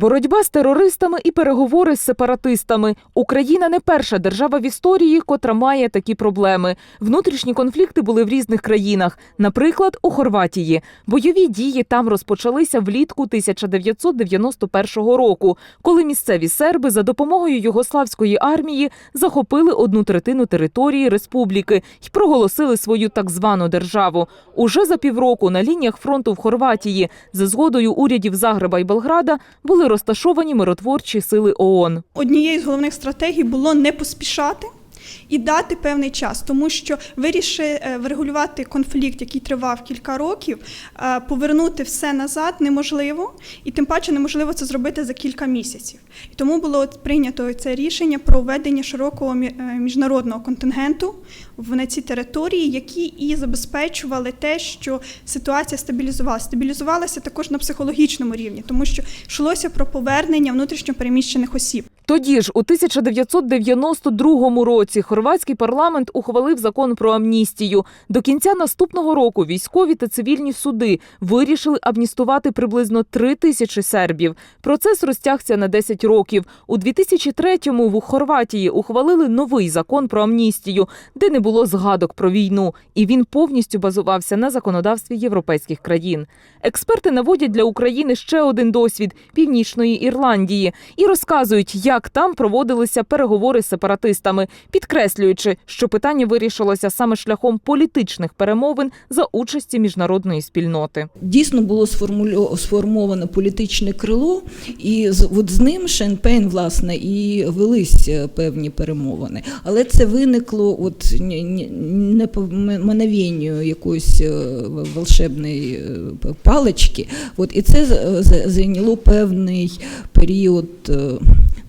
Боротьба з терористами і переговори з сепаратистами. Україна не перша держава в історії, котра має такі проблеми. Внутрішні конфлікти були в різних країнах. Наприклад, у Хорватії. Бойові дії там розпочалися влітку 1991 року, коли місцеві серби за допомогою югославської армії захопили одну третину території республіки і проголосили свою так звану державу. Уже за півроку на лініях фронту в Хорватії за згодою урядів Загреба і Белграда були розташовані миротворчі сили ООН. Однією з головних стратегій було не поспішати і дати певний час, тому що виріши е, врегулювати конфлікт, який тривав кілька років, е, повернути все назад неможливо, і тим паче неможливо це зробити за кілька місяців. І тому було прийнято це рішення про введення широкого е, міжнародного контингенту на ці території, які і забезпечували те, що ситуація стабілізувалася. Стабілізувалася також на психологічному рівні, тому що йшлося про повернення внутрішньопереміщених осіб. Тоді ж, у 1992 році, хорватський парламент ухвалив закон про амністію. До кінця наступного року військові та цивільні суди вирішили амністувати приблизно три тисячі сербів. Процес розтягся на 10 років. У 2003-му в Хорватії ухвалили новий закон про амністію, де не було згадок про війну, і він повністю базувався на законодавстві європейських країн. Експерти наводять для України ще один досвід північної Ірландії і розказують, як там проводилися переговори з сепаратистами, підкреслюючи, що питання вирішилося саме шляхом політичних перемовин за участі міжнародної спільноти. Дійсно було сформовано політичне крило, і з, от з ним Шенпейн, власне, і велись е, певні перемовини. Але це виникло от не по мановенню якоїсь е, волшебної е, палички. От, і це зайняло певний період.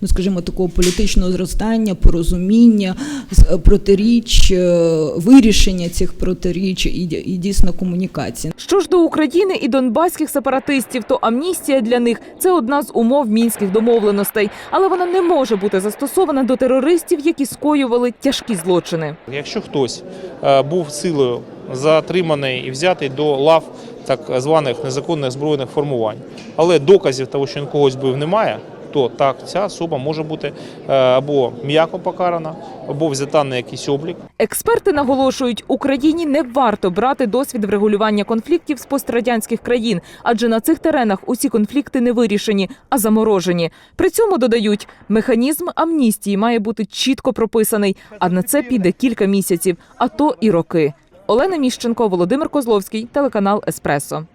Е, Ну, скажімо, такого політичного зростання, порозуміння, з- протиріч, е, вирішення цих протиріч і, і дійсно комунікації. Що ж до України і донбаських сепаратистів, то амністія для них це одна з умов мінських домовленостей, але вона не може бути застосована до терористів, які скоювали тяжкі злочини. Якщо хтось е, був силою затриманий і взятий до лав так званих незаконних збройних формувань, але доказів того, що він когось бив, немає, то так ця особа може бути е, або м'яко покарана, або взята на якийсь облік. Експерти наголошують, Україні не варто брати досвід врегулювання конфліктів з пострадянських країн, адже на цих теренах усі конфлікти не вирішені, а заморожені. При цьому додають, механізм амністії має бути чітко прописаний, а на це піде кілька місяців, а то і роки. Олена Міщенко, Володимир Козловський, телеканал Еспресо.